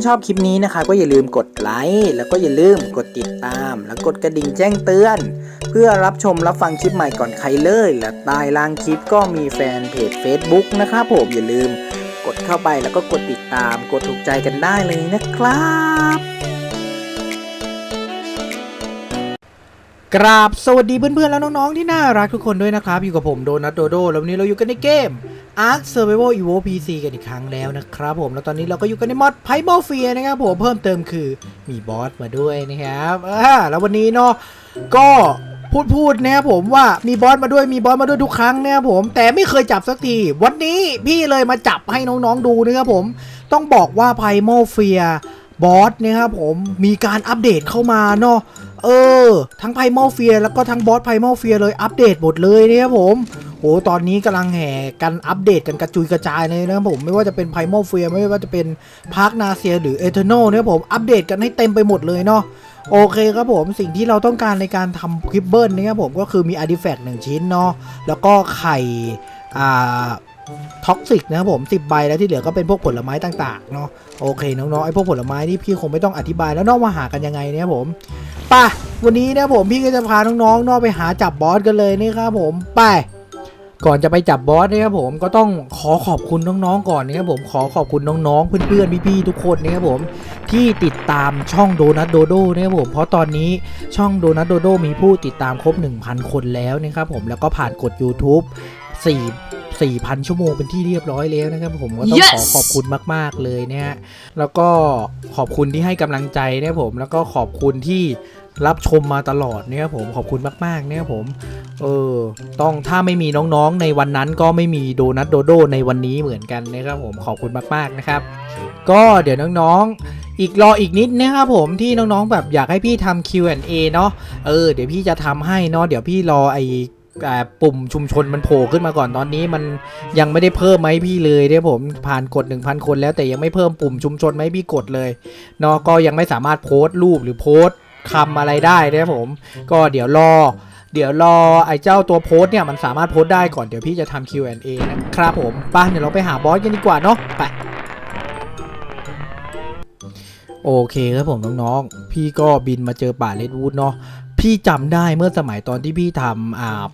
อนๆชอบคลิปนี้นะคะ ก็อย่าลืมกดไลค์แล้วก็อย่าลืมกดติดตาม แล้วกดกระดิ่งแจ้งเตือน เพื่อรับชมรับฟังคลิปใหม่ก่อนใครเลย และใต้ล่างคลิปก็มีแฟนเพจ Facebook นะครับผมอย่าลืมกดเข้าไปแล้วก็กดติดตาม กดถูกใจกันได้เลยนะครับ กราบสวัสดีเพื่อนๆ และน้องๆ ที่น่ารักทุกคนด้วยนะครับ อยู่กับผมโดนัทโดโด แล้ววันนี้เราอยู่กันในเกม Ark Survival Evo PC กันอีกครั้งแล้วนะครับผม แล้วตอนนี้เราก็อยู่กันในมอด p i m a l f e a r นะครับผมเพิ่มเติมคือมีบอสมาด้วยนะครับอ่าแล้ววันนี้เนาะก็พูดพูดๆนะครับผมว่ามีบอสมาด้วยมีบอสมาด้วยทุกครั้งนะครับผม แต่ไม่เคยจับสักที วันนี้พี่เลยมาจับให้น้องๆดูนะครับผม ต้องบอกว่า p i m a l f e a r บอสนะครับผมมีการอัปเดตเข้ามาเนาะ เออ ทั้งไพมอลเฟียแล้วก็ทั้งบอสไพมอลเฟียเลยอัปเดตหมดเลยเนี่ยผมโหตอนนี้กำลังแห่กันอัปเดตกันกระจุยกระจายเลยนะครับผมไม่ว่าจะเป็นไพมอลเฟียไม่ว่าจะเป็นพาร์คนาเซียหรือเอเทอร์โนเนี่ยผมอัปเดตกันให้เต็มไปหมดเลยเนาะโอเคครับผมสิ่งที่เราต้องการในการทำคลิปเบิลนะครับผมก็คือมีอาร์ติแฟกต์หนึ่งชิ้นเนาะแล้วก็ไข่อ่า ท็อกซิกนะครับผม 10 ใบแล้วที่เหลือก็เป็นพวกผลไม้ต่างๆเนาะโอเคน้องๆไอ้พวกผลไม้นี่พี่คงไม่ต้องอธิบายแล้วนอกมาหากันยังไงเนี่ยผมไป่ะวันนี้นะผมพี่ก็จะพาน้องๆนอกไปหาจับบอสกันเลยนะครับผมไปก่อนจะไปจับบอสนะครับผมก็ต้องขอขอบคุณน้องๆก่อนนะครับผมขอขอบคุณน้องๆเพื่อนๆพี่ๆทุกคนนะครับผมที่ติดตามช่องโดนัทโดโดนะครับผมเพราะตอนนี้ช่องโดนัทโดโดมีผู้ติดตามครบ 1,000 คนแล้วนะครับผมแล้วก็ผ่านกด YouTube 4 4,000 ชั่วโมงเป็นที่เรียบร้อยแล้วนะครับผมก็ต้อง Yes ขอขอบคุณมาก ๆ เลยเนี่ยแล้วก็ขอบคุณที่ให้กำลังใจนะครับผมแล้วก็ขอบคุณที่รับชมมาตลอดเนี่ยครับผมขอบคุณมากๆเนี่ยครับผมเออต้องถ้าไม่มีน้องๆในวันนั้นก็ไม่มีโดนัทโดโดในวันนี้เหมือนกันนะครับผมขอบคุณมากๆนะครับ ก็เดี๋ยวน้องๆ อีกรออีกนิดนะครับผมที่น้องๆแบบอยากให้พี่ทำ Q&A เนาะเออเดี๋ยวพี่จะทำให้เนาะเดี๋ยวพี่รอไออ่า ปุ่มชุมชนมันโผล่ขึ้นมาก่อนตอนนี้มันยังไม่ได้เพิ่มไหมพี่เลยเนี่ยผมผ่านกด 1,000 คนแล้วแต่ยังไม่เพิ่มปุ่มชุมชนไหมพี่กดเลยเนาะก็ยังไม่สามารถโพสต์รูปหรือโพสต์คำอะไรได้นะผม ก็เดี๋ยวรอ เดี๋ยวรอไอ้เจ้าตัวโพสต์เนี่ยมันสามารถโพสต์ได้ก่อนเดี๋ยวพี่จะทำ Q&A นะครับผมไป่ะเดี๋ยวเราไปหาบอสกันดีกว่าเนาะไปโอเคครับผมน้องๆ พี่ก็บินมาเจอป่าเลดวูดเนาะพี่จำได้เมื่อสมัยตอนที่พี่ทำอ่า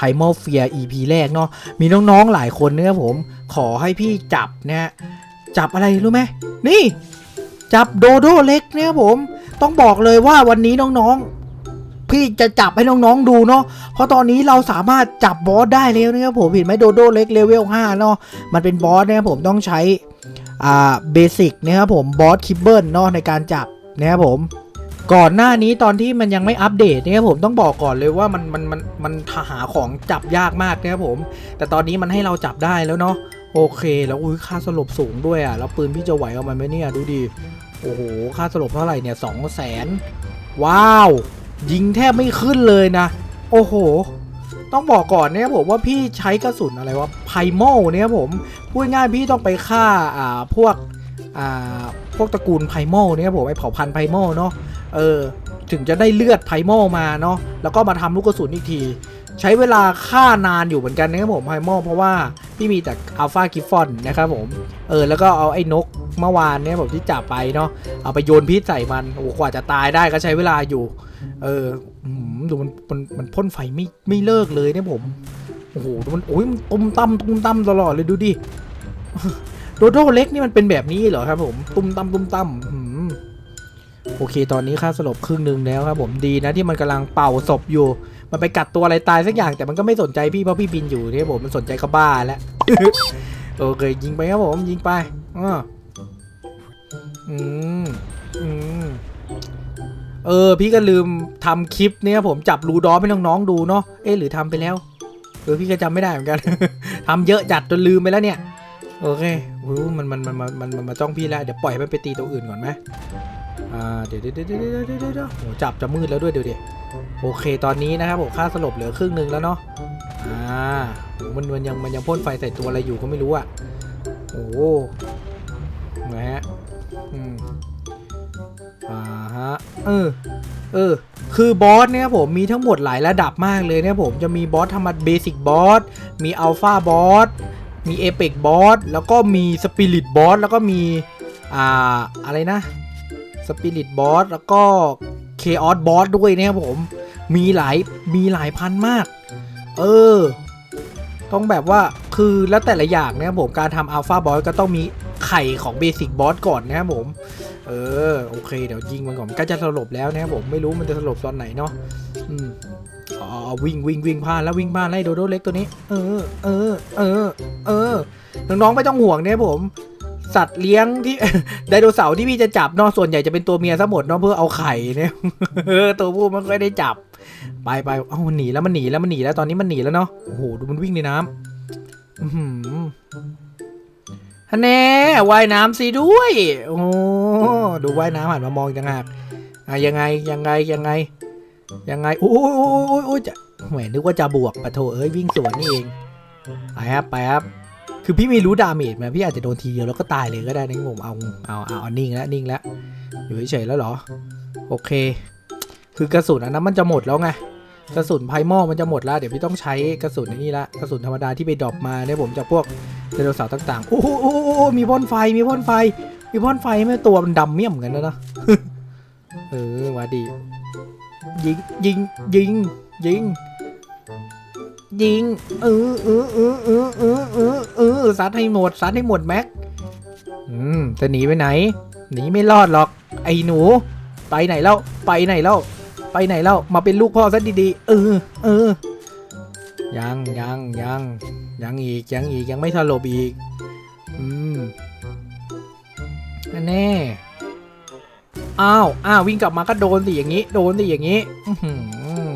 ไพมอลเฟีย EP แรกเนาะมีน้องๆหลายคนเนี่ยครับผม ขอให้พี่จับเนี่ยจับอะไรรู้ไหมนี่ จับโดโดเล็กเนี่ยครับผม ต้องบอกเลยว่าวันนี้น้องๆ พี่จะจับให้น้องๆดูเนาะเพราะตอนนี้เราสามารถจับบอสได้แล้วนะครับผมเห็นไหมโดโดเล็กเลเวล5เนาะมันเป็นบอสนะครับผมต้องใช้อ่าเบสิกนะครับผมบอสคิปเบิลเนาะในการจับนะครับผม ก่อนหน้านี้ตอนที่มันยังไม่อัปเดตเนะครับผมต้องบอกก่อนเลยว่ามันมันมันมันหาของจับยากมากนะครับผม แต่ตอนนี้มันให้เราจับได้แล้วเนาะโอเค แล้วอุ้ยค่าสลบสูงด้วยอะแล้วปืนพี่จะไหวเอามันไหมเนี่ยดูดิโอ้โหค่าสลบเท่าไหร่เนี่ยสองแสนว้าว ยิงแทบไม่ขึ้นเลยนะ โอ้โห ต้องบอกก่อนเนี่ยผมว่าพี่ใช้กระสุนอะไรวะไพโมเนี่ยผมพูดง่ายพี่ต้องไปฆ่าอ่าพวก พวกตระกูลไพโมเนี่ยผมไอเผ่าพันธุ์ไพโมเนาะเออถึงจะได้เลือดไพโมมาเนาะแล้วก็มาทำลูกกระสุนอีกที ใช้เวลาฆ่านานอยู่เหมือนกันนะครับผมไพโมเพราะว่าพี่มีแต่อัลฟากิฟฟอนนะครับผมเออแล้วก็เอาไอ้นกเมื่อวานเนี่ยผมที่จับไปเนาะเอาไปโยนพิษใส่มันโอ้กว่าจะตายได้ก็ใช้เวลาอยู่ เออดูมันมันมันพ่นไฟไม่ไม่เลิกเลยเนี่ยผมโอ้โหดูมันโอ้ยมันตุ้มตั้มตุ้มตั้มตลอดเลยดูดิ โดโดเล็กนี่มันเป็นแบบนี้เหรอครับผมตุ้มตั้มตุ้มตั้มโอเค ตอนนี้ค่าสลบครึ่งหนึ่งแล้วครับผมดีนะที่มันกำลังเป่าศพอยู่ มันไปกัดตัวอะไรตายสักอย่างแต่มันก็ไม่สนใจพี่เพราะพี่บินอยู่เนี่ผมมันสนใจกบ้าแล้วโอเคยิงไปครับผมยิงไปอืมอืมเออ พี่ก็ลืมทำคลิปเนี่ยผมจับรูดอฟให้น้องๆดูเนาะเอ๊ะหรือทำไปแล้วเออพี่ก็จำไม่ได้เหมือนกันทำเยอะจัดจนลืมไปแล้วเนี่ย โอเคโอ้มันมันมันมันมันมาจ้องพี่แล้วเดี๋ยวปล่อยให้มันไปตีตัวอื่นก่อนไหมอ่าเดี๋ยวเดี๋ยวเดี๋ยวเดี๋ยวเดี๋ยวเดี๋ยวโหจับจะมืดแล้วด้วยเดี๋ยวเดี๋ยวโอเคตอนนี้นะครับผมค่าสลบเหลือครึ่งหนึ่งแล้วเนาะอ่าโหมันมันยังมันยังพ่นไฟใส่ตัวอะไรอยู่ก็ไม่รู้อะโอ้โหนะฮะอืมอ่าฮะเออเออ คือบอสเนี่ยครับผมมีทั้งหมดหลายระดับมากเลยเนะครับผมจะมีบอสธรรมดาเบสิกบอสมีอัลฟาบอส มีเอเปกบอสแล้วก็มีสปิริตบอสแล้วก็มีอ่าอะไรนะสปิริตบอสแล้วก็เคออสบอสด้วยนะครับผม มีหลายมีหลายพันมาก เออ ต้องแบบว่าคือแล้วแต่ละอย่างนะครับผมการทำอัลฟาบอสก็ต้องมีไข่ของเบสิกบอสก่อนนะครับผม เออ โอเค เดี๋ยวยิงมันก่อนมันก็จะสลบแล้วนะครับผมไม่รู้มันจะสลบตอนไหนเนาะ อืมอ๋อวิ่งวิ่งวิ่งพลาดแล้ววิ่งพลาดไล่โดโดเล็กตัวนี้ เออ เออ เออ เออ น้องๆไม่ต้องห่วงเนี่ยผม สัตว์เลี้ยงที่ ไดโนเสาร์ที่พี่จะจับนาะส่วนใหญ่จะเป็นตัวเมียซะหมดเนาะเพื่อเอาไข่เนี่ยเออตัวผู้มันค่อยได้จับ ไปไปเอ้ามันหนีแล้วมันหนีแล้วมันหนีแล้วตอนนี้มันหนีแล้วเนาะโอ้โหดูมันวิ่งในน้ำอือหือฮันแน่ว่ายน้ำสิด้วย โอ้ดูว่ายน้ำหันมามองจังหากอะยังไงยังไงยังไง ยังไงโอ้ยโอ้ยโอ้ยโอ้ยจะแหมนึกว่าจะบวกปะโถเอ้ยวิ่งสวนนี่เองไปครับไปครับคือพี่ไม่รู้ดาเมจไหมพี่อาจจะโดนทีเดียวแล้วก็ตายเลยก็ได้นะผมเอาเอาเอาเอานิ่งแล้วนิ่งแล้วอยู่เฉยๆแล้วเหรอ โอเค คือกระสุนอันนั้นมันจะหมดแล้วไงกระสุนไพมอมันจะหมดแล้วเดี๋ยวพี่ต้องใช้กระสุนในนี่ละกระสุนธรรมดาที่ไปดรอปมาเนี่ยผมจากพวกไดโนเสาร์ต่างๆ โอ้โหมีพ่นไฟมีพ่นไฟ มีพ่นไฟไม่ตัวมันดำเมี่ยมกันนะเนะเออว่าดี ยิงยิงยิงยิงยิงเออเออเออเออเออเออเออซัดให้หมดซัดให้หมดแม็กอืมจะหนีไปไหนหนีไม่รอดหรอก ไอ้หนู ไปไหนแล้วไปไหนแล้วไปไหนแล้วมาเป็นลูกพ่อซะดีๆเออเออยังยังยังยังอีกยังอีกยังไม่สลบอีก อืมแน่ อ้าวอ้าววิ่งกลับมาก็โดนสิอย่างนี้ โดนสิอย่างนี้อื้อหือ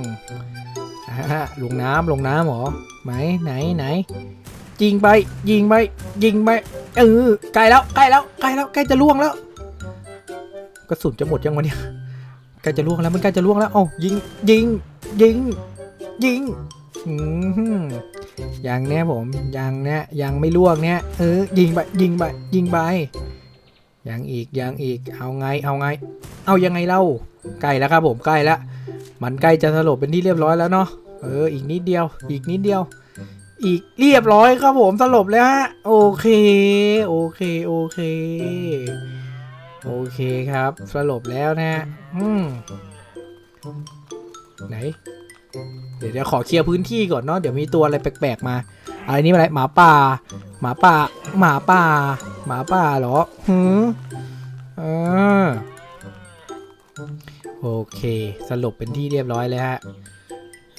อ่าลงน้ำลงน้ำเหรอไหนไหนไหนยิงไป ยิงไป ยิงไปเออใกล้แล้วใกล้แล้วใกล้แล้วใกล้จะล่วงแล้วกระสุนจะหมดยังวะเนี่ยใกล้จะล่วงแล้วมันใกล้จะล่วงแล้วเอ้ายิงยิงยิงยิงอืมยังเนี้ยผมยังเนี้ยยังไม่ล่วงเนี้ยเออยิงไปยิงไปยิงไป ยังอีกยังอีกเอาไงเอาไง เอายังไงเล่าใกล้แล้วครับผมใกล้แล้วมันใกล้จะสลบเป็นที่เรียบร้อยแล้วเนาะเอออีกนิดเดียว อีกนิดเดียว อีกเรียบร้อยครับผมสลบแล้วฮะโอเคโอเคโอเคโอเคครับสลบแล้วนะฮะอืมไหนเดี๋ยวเดี๋ยวขอเคลียร์พื้นที่ก่อนเนาะเดี๋ยวมีตัวอะไรแปลกๆมาอะไรนี่อะไรหมาป่า หมาป่า หมาป่า หมาป่าเหรอหืมอ่าโอเคสลบเป็นที่เรียบร้อยแล้วฮะ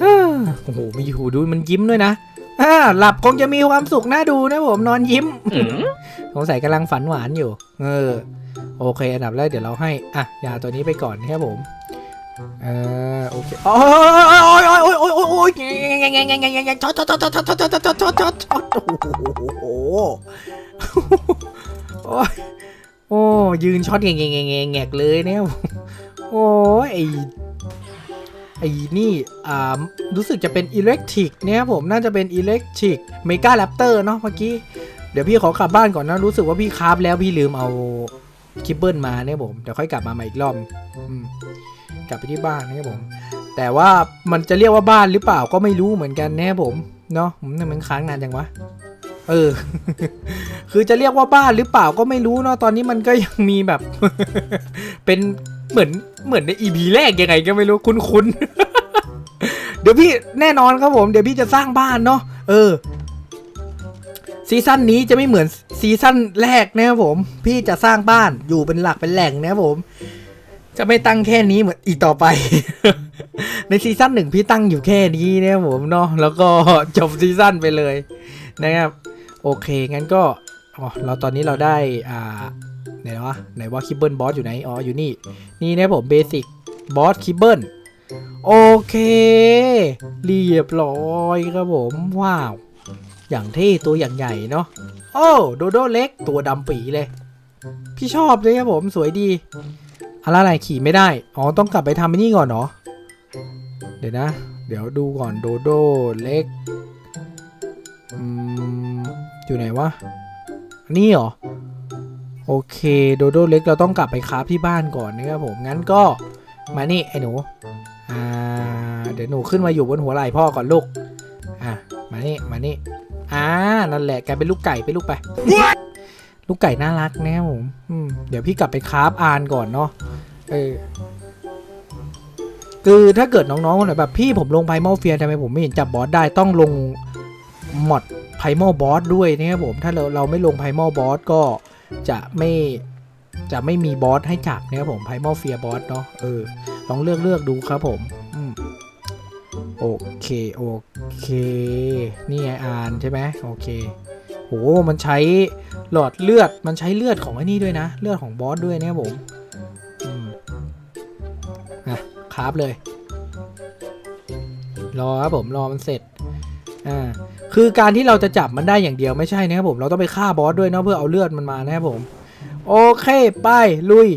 อ่าโอ้โหมีหูดูมันยิ้มด้วยนะอ่าหลับคงจะมีความสุขน่าดูนะผมนอนยิ้มสงสัยกำลังฝันหวานอยู่ เออ โอเค อันดับแรกเดี๋ยวเราให้ อะ ยาตัวนี้ไปก่อนนะครับผม เออโอเคโอ้ยโอ้ยโอ้ยโอ้ยโอ้ยโอ้ยช็อตช็อตช็อตช็อตช็อตช็อตช็อตช็อตช็อตช็อตโอ้โห โอ้ยโอ้ยืนช็อตแงงแงงแงแงกเลยเนี่ยโอ้ยไอไอ้นี่อ่ารู้สึกจะเป็นอิเล็กทริกเนี่ยผมน่าจะเป็นอิเล็กทริกเมกาแรปเตอร์เนาะเมื่อกี้ เดี๋ยวพี่ขอกลับบ้านก่อนนะ รู้สึกว่าพี่คราฟแล้วพี่ลืมเอาคิปเปิลมาเนี่ยผม เดี๋ยวค่อยกลับมาใหม่อีกรอบกลับไปที่บ้านนะครับผม แต่ว่ามันจะเรียกว่าบ้านหรือเปล่าก็ไม่รู้เหมือนกันแน่ผม เนาะผมมันค้างนานจังวะ เออ คือจะเรียกว่าบ้านหรือเปล่าก็ไม่รู้เนาะตอนนี้มันก็ยังมีแบบ เป็นเหมือนเหมือนในอีพีแรกยังไงก็ไม่รู้คุ้นๆ เดี๋ยวพี่แน่นอนครับผมเดี๋ยวพี่จะสร้างบ้านเนาะเออซีซั่นนี้จะไม่เหมือนซีซั่นแรกนะครับผม พี่จะสร้างบ้านอยู่เป็นหลักเป็นแหล่งนะครับผม จะไม่ตั้งแค่นี้เหมือนอีกต่อไป ในซีซั่นหนึ่งพี่ตั้งอยู่แค่นี้นะครับผมเนาะแล้วก็จบซีซั่นไปเลยนะครับ โอเค งั้นก็อ๋อเราตอนนี้เราได้อ่าไหนวะไหนว่าคิบเบิลบอสอยู่ไหนอ๋ออยู่นี่นี่นะผมเบสิกบอสคิบเบิลโอเคเรียบร้อยครับผม ว้าว อย่างเท่ตัวอย่างใหญ่เนาะโอ้โดโดเล็กตัวดำปีเลย พี่ชอบเลยครับผมสวยดีอะไรอะไรขี่ไม่ได้ อ๋อ ต้องกลับไปทำไอ้นี่ก่อนเนาะเดี๋ยวนะ เดี๋ยวดูก่อนโดโดเล็ก อืมอยู่ไหนวะอันนี่เหรอ โอเคโดโดเล็กเราต้องกลับไปคราฟที่บ้านก่อนนะครับผม งั้นก็มานี่ไอ้หนู อ่า เดี๋ยวหนูขึ้นมาอยู่บนหัวไหล่พ่อก่อนลูก อะ มานี่ มานี่ อ่า นั่นแหละแกเป็นลูกไก่ไปลูกไป ลูกไก่น่ารักนะครับผมอืมเดี๋ยวพี่กลับไปคราฟอานก่อนเนาะ เออ คือถ้าเกิดน้องๆคนไหนแบบพี่ผมลงไพมอลเฟียทำไมผมไม่เห็นจับบอสได้ต้องลงมอด ไพมอลบอสด้วยนะครับผมถ้าเราเราไม่ลงไพมอลบอสก็จะไม่จะไม่มีบอสให้จับนะครับผมไพมอลเฟียบอสเนาะเออลองเลือกเลือกดูครับผมอืมโอเคโอเคนี่ไงอ่านใช่ไหมโอเคโหมันใช้หลอดเลือดมันใช้เลือดของไอ้นี่ด้วยนะ เลือดของบอสด้วยนะครับผมอืมอะคราฟเลย รอครับผมรอมันเสร็จ อ่าคือการที่เราจะจับมันได้อย่างเดียวไม่ใช่นะครับผมเราต้องไปฆ่าบอสด้วยเนาะเพื่อเอาเลือดมันมานะครับผมโอเคไปลุย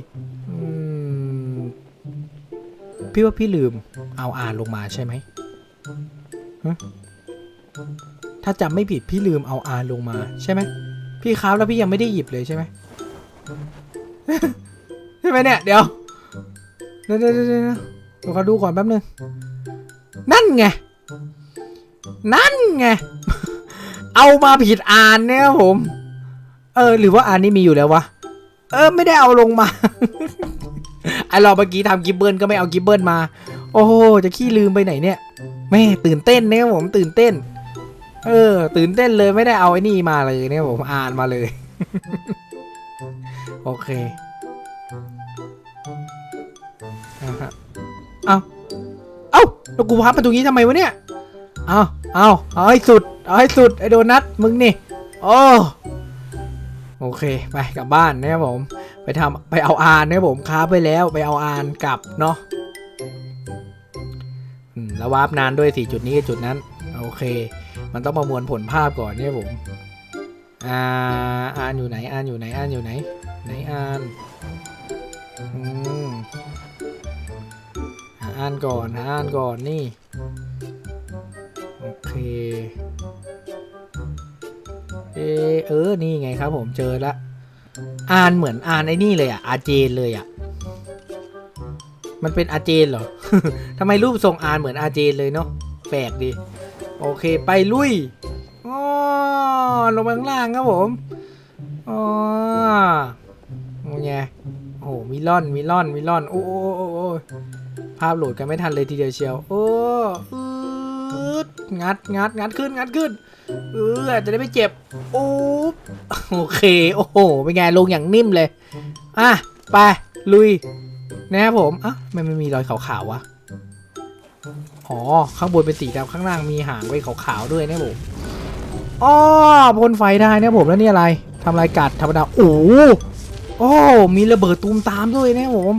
พี่ว่าพี่ลืมเอาอาลงมาใช่ไหมถ้าจำไม่ผิดพี่ลืมเอาอาลงมาใช่ไหมพี่ครับแล้วพี่ยังไม่ได้หยิบเลยใช่ไหมใช่ไหมเนี่ยเดี๋ยวเดี๋ยวเดี๋ยวเดี๋ยวเดี๋ยวเดี๋ยวขอดูก่อนแป๊บนึงนั่นไง นั่นไง เอามาผิดอ่านเนี่ยผม เออ หรือว่าอ่านนี่มีอยู่แล้ววะ เออ ไม่ได้เอาลงมา ไอเราเมื่อกี้ทำกิบเบิลก็ไม่เอากิบเบิลมา โอ้โห จะขี้ลืมไปไหนเนี่ยแม่ตื่นเต้นเนี่ยผมตื่นเต้น เออ ตื่นเต้นเลยไม่ได้เอาไอ้นี่มาเลยเนี่ยผมอ่านมาเลย โอเคอะฮะเอาเอ้าแล้วกูพับมาตรงนี้ทำไมวะเนี่ย เอา เอาเอาให้สุด เอาให้สุดไอโดนัทมึงนี่ โอ้ โอเค ไปกลับบ้านนะครับผม ไปทำไปเอาอานนะครับผมค้าไปแล้วไปเอาอานกลับเนาะแล้ววาร์ปนานด้วยสี่จุดนี้กับจุดนั้น โอเค มันต้องประมวลผลภาพก่อนเนี่ยผมอ่าอานอยู่ไหนอ่านอยู่ไหนอ่านอยู่ไหน ไหนอ่านอืมหาอานก่อนหาอานก่อนนี่ เค เอเออ นี่ไงครับผมเจอละอ่านเหมือนอ่านไอ้นี่เลยอะ อาเจนเลยอะ มันเป็นอาเจนเหรอทำไมรูปทรงอ่านเหมือนอาเจนเลยเนาะ แปลกดี โอเค ไปลุยอ๋อลงมาข้างล่างครับผมอ๋อไงโอ้มิลอนมิลอนมิลอน โอ้โอ้โอ้ภาพโหลดกันไม่ทันเลยทีเดียวเชียว โอ้อืด งัดงัดงัดขึ้นงัดขึ้นเออจะได้ไม่เจ็บโอ้โอเคโอ้โหเป็นไงลงอย่างนิ่มเลยอะไปลุยนะครับผมอะทำไมมันมีรอยขาวๆวะอ๋อข้างบนเป็นสีดำข้างล่างมีหางไว้ขาวๆด้วยนะผมอ๋อพ่นไฟได้นะผมแล้วนี่อะไรทำลายกัดธรรมดาโอ้โอ้มีระเบิดตูมตามด้วยนะผม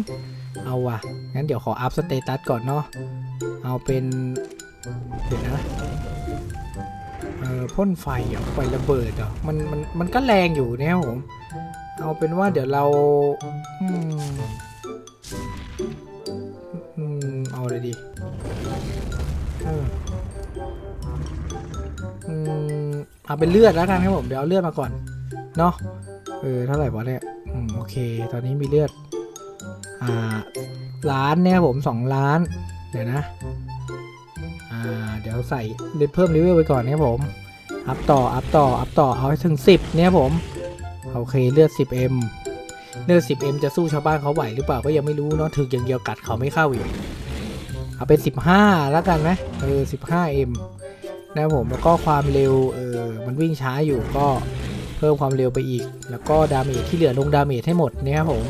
เอาว่ะงั้นเดี๋ยวขออัพสเตตัสก่อนเนาะเอาเป็น เดี๋ยวนะเออพ่นไฟเหรอไฟระเบิดเหรอมันมันมันก็แรงอยู่นะครับผม เอาเป็นว่าเดี๋ยวเราอืมอืมเอาเลยดีเอออืมเอาเป็นเลือดแล้วกันครับผมเดี๋ยวเอาเลือดมาก่อนเนาะเออเท่าไหร่วะเนี่ยอืมโอเค ตอนนี้มีเลือดอ่าล้านเนี่ยครับผมสองล้าน เดี๋ยวนะ เดี๋ยวใส่เพิ่มเลเวลไปก่อนนะครับผม อัพต่อ อัพต่อ อัพต่อ เอาให้ถึง 10 เนี่ยผม โอเค เลือด 10m เลือด 10m จะสู้ชาวบ้านเขาไหวหรือเปล่าก็ยังไม่รู้เนาะ ถึงอย่างเดียวกัดเขาไม่เข้าอีกเอาเป็น 15 แล้วกันไหมเออ 15m นะครับผม แล้วก็ความเร็ว เออ มันวิ่งช้าอยู่ก็เพิ่มความเร็วไปอีก แล้วก็ดาเมจที่เหลือลงดาเมจให้หมดเนี่ยครับผม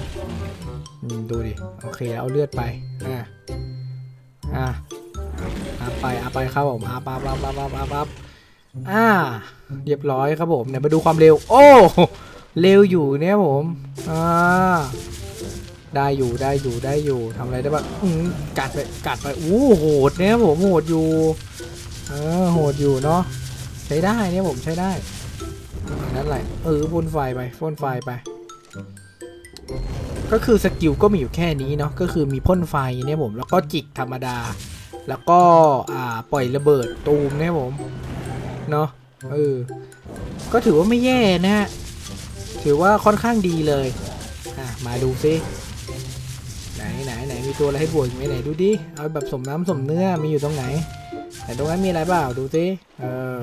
อืมดูดิ โอเค เอาเลือดไป อ่าอ่า อัพไปอัพไปครับผมอัพอัพอัพอัพอัพอัพอัพอ่า เรียบร้อยครับผมเนี่ยมาดูความเร็ว โอ้เร็วอยู่เนี่ยผมอ่าได้อยู่ได้อยู่ได้อยู่ทำอะไรได้บ้างกัดไปกัดไปอู้โหดเนี่ยผมโหดอยู่เออโหดอยู่เนาะใช้ได้เนี่ยผมใช้ได้นั่นแหละเออพ่นไฟไปพ่นไฟไป ก็คือสกิลก็มีอยู่แค่นี้เนาะก็คือมีพ่นไฟเนี่ยผมแล้วก็จิกธรรมดา แล้วก็ปล่อยระเบิดตูมเนี่ยผม เนาะเออ ก็ถือว่าไม่แย่นะฮะ ถือว่าค่อนข้างดีเลย อะ มาดูซิ ไหนไหนไหนมีตัวอะไรให้บวกอีกไหมไหนดูดิ เอาแบบสมน้ำสมเนื้อ มีอยู่ตรงไหน แต่ตรงนั้นมีอะไรเปล่า ดูซิเออ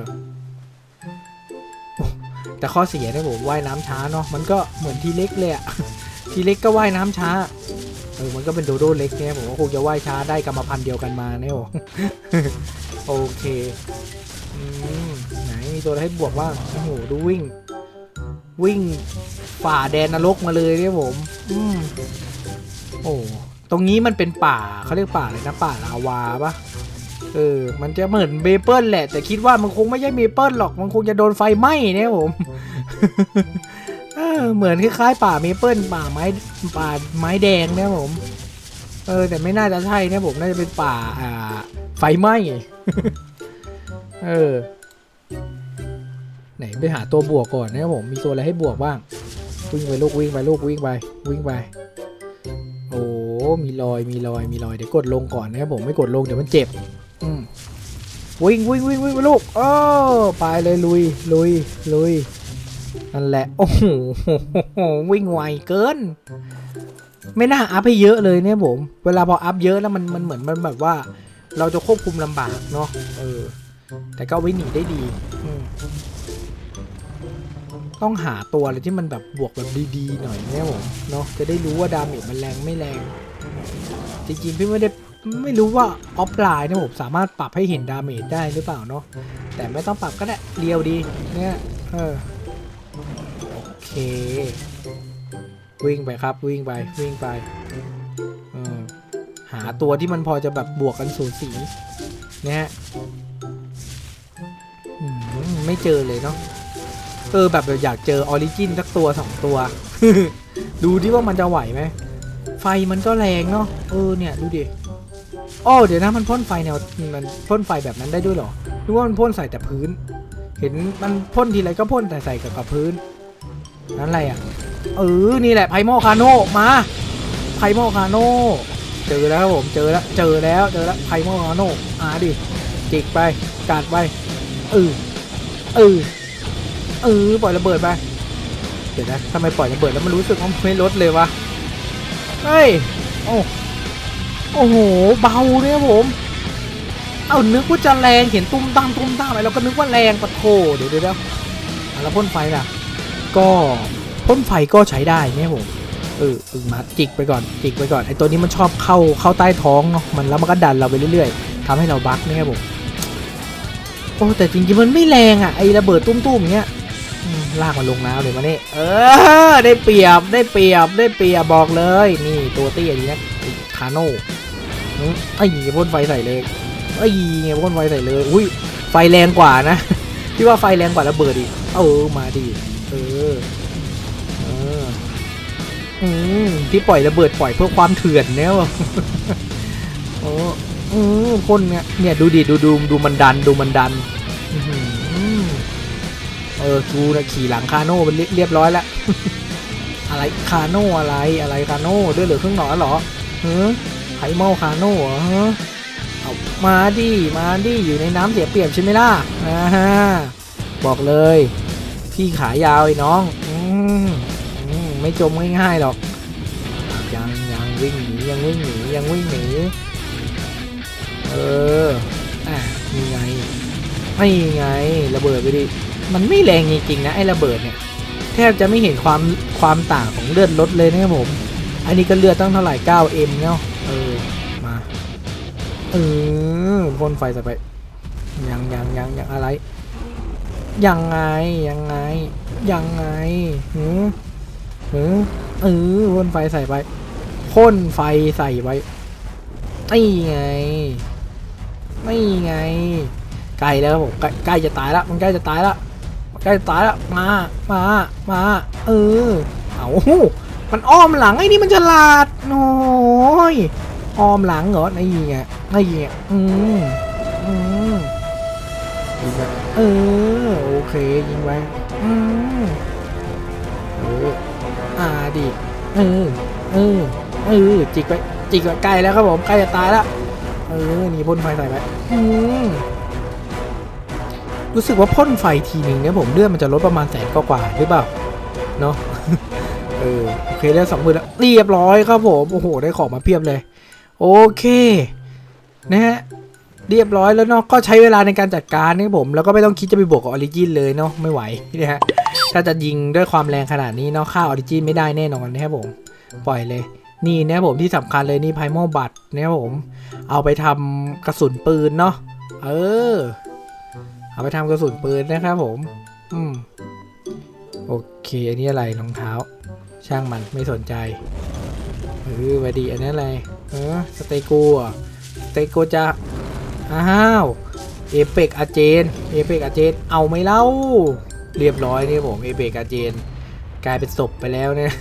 แต่ข้อเสียนี่ยผมว่ายน้ำช้าเนาะ มันก็เหมือนทีเล็กเลยอะทีเล็กก็ว่ายน้ำช้า เออมันก็เป็นโดโดเล็กเนี่ยผมว่าคงจะว่ายช้าได้กรรมพันธุ์เดียวกันมาเนี่ยโหโอเคอืมไหนมีตัวอะไรให้บวกบ้างโอ้โหดูวิ่ง วิ่งฝ่าแดนนรกมาเลยเนี่ยผม อืมโอ้ตรงนี้มันเป็นป่าเขาเรียกป่าอะไรนะป่าลาวาปะเออ มันจะเหมือนเมเปิลแหละ แต่คิดว่ามันคงไม่ใช่เมเปิลหรอก มันคงจะโดนไฟไหม้เนี่ยผม เออเหมือนคล้ายๆ ป่าเมเปิลป่าไม้ป่าไม้แดงเนี่ยผม เออ แต่ไม่น่าจะใช่นี่ยผมน่าจะเป็นป่าอ่าไฟไหม้เออ ไหนไปหาตัวบวกก่อนนะครับผมมีตัวอะไรให้บวกบ้างวิ่งไปลูกวิ่งไปลูกวิ่งไปวิ่งไป โอ้มีรอยมีรอยมีรอยเดี๋ยวกดลงก่อนนะครับผมไม่กดลงเดี๋ยวมันเจ็บอืมวิ่งวิ่งวิ่งวิ่งไปลูกโอ้ไปเลยลุยลุยลุย นั่นแหละ โอ้โหวิ่งไวเกิน ไม่น่าอัพให้เยอะเลยเนี่ยผม เวลาพออัพเยอะแล้วมันมันเหมือนมันแบบว่า เราจะควบคุมลำบากเนาะเออ แต่ก็เอาไว้หนีได้ดีต้องหาตัวอะไรที่มันแบบบวกแบบดีๆหน่อยเนี่ยผมเนาะจะได้รู้ว่าดาเมจมันแรงไม่แรง จริงๆพี่ไม่ได้ไม่รู้ว่าออฟไลน์เนี่ยผมสามารถปรับให้เห็นดาเมจได้หรือเปล่าเนาะแต่ไม่ต้องปรับก็ได้เรียวดีเนี่ยเออ เค วิ่งไปครับวิ่งไปวิ่งไปหาตัวที่มันพอจะแบบบวกกันสูสีเนี่ยฮะไม่เจอเลยเนาะเออแบบอยากเจอออริจินสักตัวสองตัว ดูที่ว่ามันจะไหวไหมไฟมันก็แรงเนาะเออเนี่ยดูดิอ้อเดี๋ยวนะมันพ่นไฟแนวมันพ่นไฟแบบนั้นได้ด้วยเหรอนึกว่ามันพ่นใส่แต่พื้น เห็นมันพ่นทีไรก็พ่นแต่ใส่กับกับพื้น นั่นอะไรอะ เออ นี่แหละไพโมคาโนมาไพโมคาโนเจอแล้วครับผมเจอแล้วเจอแล้วเจอแล้วไพโมคาโนอ่าดิจิกไปกัดไปเออเออเออปล่อยระเบิดไปเดี๋ยวนะทำไมปล่อยระเบิดแล้วมันรู้สึกว่ามันไม่ลดเลยวะเฮ้ยโอ้โอ้โหเบาเนี่ยครับผมเอานึกว่าจะแรงเห็นตุ้มตามตุ้มตามไปเราก็นึกว่าแรงปะโถเดี๋ยวเดี๋ยวเด้อะแล้วพ่นไฟล่ะ ก็พ่นไฟก็ใช้ได้เนี่ยผมเออเออมาจิกไปก่อนจิกไปก่อนไอตัวนี้มันชอบเข้าเข้าใต้ท้องเนาะมันแล้วมันก็ดันเราไปเรื่อยๆทำให้เราบั๊กเนี่ยครับผมโอ้แต่จริงๆมันไม่แรงอะไอระเบิดตุ้มๆอย่างเงี้ยลากมันลงน้ำเลยมาเนี่ยเออ ได้เปรียบได้เปรียบได้เปรียบบอกเลย นี่ตัวเตี้ยดีนะคาโน่อืมไอ้พ่นไฟใส่เลยไอ้เงี้ยพ่นไฟใส่เลย อุ้ยไฟแรงกว่านะพี่ว่าไฟแรงกว่าระเบิดอีกเออมาดิ เออเอออืมที่ปล่อยระเบิดปล่อยเพื่อความเถื่อนเนี่ยวโอ้อืมพ่นเนี่ยเนี่ยดูดิดูดูดูมันดันดูมันดันเออกูนะขี่หลังคาโน่เป็นเรียบร้อยแล้วอะไรคาโน่อะไรอะไรคาโน่ด้วยเหรือเครื่องหนอนหรอเฮ้ยไผ่เมาคาโน่เหรอเอามาดิมาดิอยู่ในน้ำเสียเปรียบใช่ไหมล่ะอ่าฮะบอกเลย พี่ขายาวไอ้น้องอืมไม่จมง่ายๆหรอกยังยังวิ่งหนียังวิ่งหนียังวิ่งหนีเอออะนี่ไงไม่ไงระเบิดไปดิมันไม่แรงจริงๆนะไอ้ระเบิดเนี่ยแทบจะไม่เห็นความความต่างของเลือดลดเลยนะครับผม อันนี้ก็เลือดตั้งเท่าไหร่ 9M เนาะเออมาเออพ่นไฟใส่ไปยังยังยังยังอะไร ยังไงยังไงยังไงหือหือเออพ่นไฟใส่ไปพ่นไฟใส่ไว้ไม่ไงไม่ไงใกล้แล้วผมใกล้ใกล้จะตายแล้วมันใกล้จะตายแล้วใกล้จะตายแล้วมามามาเออเอามันอ้อมหลังไอ้นี่มันฉลาดโอ้ยอ้อมหลังเหรอไอ้ยี่ไงไอ้ยี่ไงอืมอืม ยิงไปเออ โอเค ยิงไปอืมเอออ่าดิเออเออเออจิกไปจิกไปใกล้แล้วครับผมใกล้จะตายแล้วเออนี่พ่นไฟใส่ไปอืมรู้สึกว่าพ่นไฟทีหนึ่งเนี่ยผมเลือดมันจะลดประมาณแสนกว่าหรือเปล่าเนาะเออโอเคได้สองหมื่นแล้วเรียบร้อยครับผมโอ้โหได้ของมาเพียบเลย โอเค นะฮะ เรียบร้อยแล้วเนาะก็ใช้เวลาในการจัดการนี่ผม แล้วก็ไม่ต้องคิดจะไปบวกกับออริจินเลยเนาะไม่ไหวนะฮะถ้าจะยิงด้วยความแรงขนาดนี้เนาะค่าออริจินไม่ได้แน่นอนนะครับผม ปล่อยเลย นี่นะผมที่สำคัญเลยนี่ไพโมบัตนะครับผม เอาไปทำกระสุนปืนเนาะเออ เอาไปทำกระสุนปืนนะครับผม อืมโอเค อันนี้อะไรรองเท้า ช่างมันไม่สนใจเออมาดีอันนี้อะไรเออสเตโกอะสเตโกจะ อ้าวเอเปกอาเจนเอเปกอาเจนเอาไม่เล่า เรียบร้อยนี่ผมเอเปกอาเจน กลายเป็นศพไปแล้วเนี่ย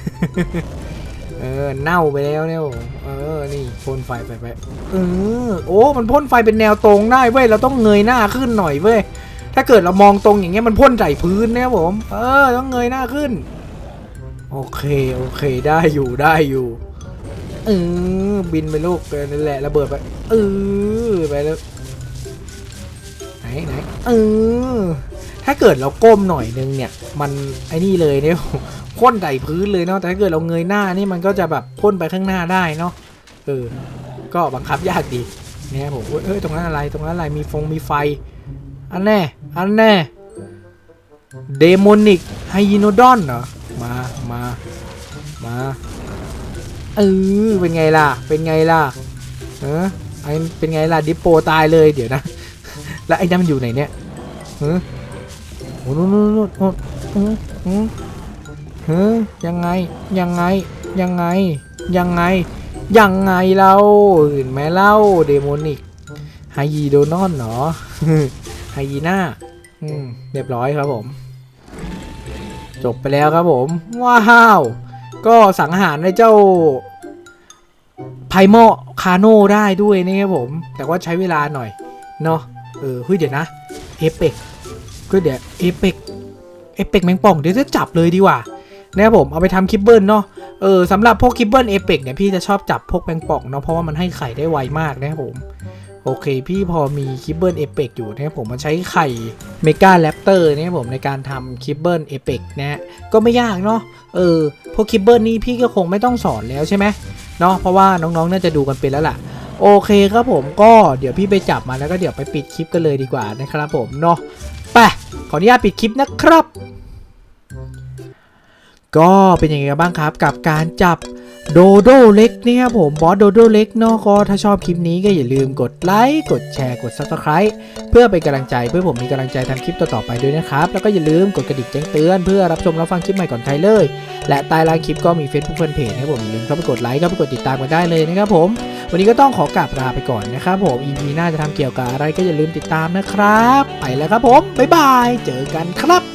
เออเน่าไปแล้วเนี่ยผมเออนี่พ่นไฟไปไปเออโอ้มันพ่นไฟเป็นแนวตรงได้เว้ยเราต้องเงยหน้าขึ้นหน่อยเว้ยถ้าเกิดเรามองตรงอย่างเงี้ยมันพ่นใส่พื้นเนี่ยผมเออต้องเงยหน้าขึ้น โอเคโอเคได้อยู่ได้อยู่เออบินไปลูกนั่นแหละระเบิดไปเออไปแล้ว ไหนไหนเออ ถ้าเกิดเราก้มหน่อยนึงเนี่ย มันไอ้นี่เลยเนี่ยพ่นใส่พื้นเลยเนาะแต่ถ้าเกิดเราเงยหน้านี่มันก็จะแบบพ่นไปข้างหน้าได้เนาะเออ ก็บังคับยากดีเนี่ยผมเอ้ยตรงนั้นอะไรตรงนั้นอะไรมีฟงมีไฟ อันแน่ อันแน่เดโมนิกไฮยีโนดอนเหรอมามามาเออเป็นไงล่ะ เป็นไงล่ะเออเป็นไงล่ะดิปโปตายเลยเดี๋ยวนะ แล้วไอ้นั่นมันอยู่ไหนเนี่ยเออโอ้นู่นนู่นนู่นนู่นอืมอืมเฮ้ยยังไงยังไงยังไงยังไงยังไงเราเห็นไหมเล่าเดโมนิกไฮยีโดนอนเหรอไฮยีน่าอืมเรียบร้อยครับผม จบไปแล้วครับผมว้าวก็สังหารในเจ้าไพโมคาโน่ได้ด้วยนะครับผม แต่ว่าใช้เวลาหน่อยเนาะ ออเฮ้ยเดี๋ยวนะเอเปกก็เดี๋ยวเอเปกเอเปกแมงป่องเดี๋ยวจะจับเลยดีกว่านะครับผมเอาไปทำคิปเบิลเนาะเออสำหรับพวกคิปเบิลเอเปกเนี่ยพี่จะชอบจับพวกแมงป่องเนาะเพราะว่ามันให้ไข่ได้ไวมากนะครับผมโอเค พี่พอมีคิปเบิลเอเปกอยู่นะครับผมมันใช้ไข่เมกาแรปเตอร์นะครับผมในการทำคิปเบิลเอเปกนะก็ไม่ยากเนาะเออพวกคิปเบิลนี่พี่ก็คงไม่ต้องสอนแล้วใช่ไหม เนาะเพราะว่าน้องๆน่าจะดูกันเป็นแล้วล่ะโอเคครับผมก็เดี๋ยวพี่ไปจับมาแล้วก็เดี๋ยวไปปิดคลิปกันเลยดีกว่านะครับผมเนาะไปขออนุญาตปิดคลิปนะครับ ก็เป็นยังไงกันบ้างครับกับการจับ โดโดเล็กเนี่ยครับผมบอสโดโดเล็กเนาะก็ถ้าชอบคลิปนี้ก็อย่าลืมกดไลค์กดแชร์กด subscribe เพื่อเป็นกำลังใจเพื่อผมมีกำลังใจทำคลิปต่อๆไปด้วยนะครับ แล้วก็อย่าลืมกดกระดิ่งแจ้งเตือนเพื่อรับชมรับฟังคลิปใหม่ก่อนใครเลย และใต้ล่างคลิปก็มี Facebook Fanpage นะครับผมอย่าลืมเข้าไปกดไลค์เข้าไปกดติดตามกันได้เลยนะครับผม วันนี้ก็ต้องขอกราบลาไปก่อนนะครับผม EP หน้าจะทำเกี่ยวกับอะไรก็อย่าลืมติดตามนะครับ ไปแล้วครับผมบ๊ายบาย เจอกันครับ